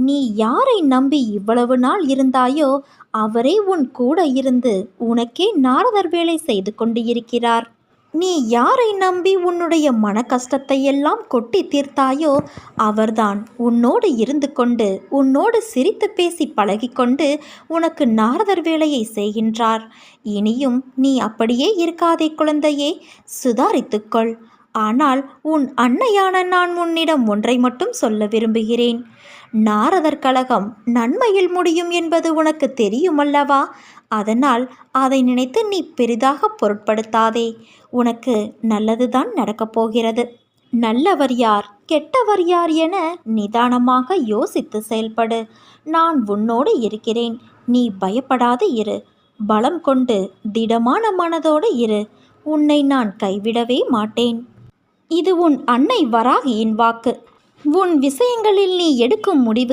நீ யாரை நம்பி இவ்வளவு நாள் இருந்தாயோ அவரே உன் கூட இருந்து உனக்கே நாரதர் வேலை செய்து கொண்டு இருக்கிறார் நீ யாரை நம்பி உன்னுடைய மன கஷ்டத்தை எல்லாம் கொட்டி தீர்த்தாயோ அவர்தான் உன்னோடு இருந்து கொண்டு உன்னோடு சிரித்து பேசி பழகிக்கொண்டு உனக்கு நாரதர் வேலையை செய்கின்றார். இனியும் நீ அப்படியே இருக்காதே குழந்தையே சுதாரித்துக்கொள் ஆனால் உன் அன்னையான நான் உன்னிடம் ஒன்றை மட்டும் சொல்ல விரும்புகிறேன். நாரதர் கழகம் நன்மையில் முடியும் என்பது உனக்கு தெரியுமல்லவா? அதனால் அதை நினைத்து நீ பெரிதாக பொருட்படுத்தாதே. உனக்கு நல்லதுதான் நடக்கப் போகிறது. நல்லவர் யார் கெட்டவர் யார் என நிதானமாக யோசித்து செயல்படு. நான் உன்னோடு இருக்கிறேன். நீ பயப்படாது இரு. பலம் கொண்டு திடமான மனதோடு இரு. உன்னை நான் கைவிடவே மாட்டேன். இது உன் அன்னை வராகியின் வாக்கு. உன் விஷயங்களில் நீ எடுக்கும் முடிவு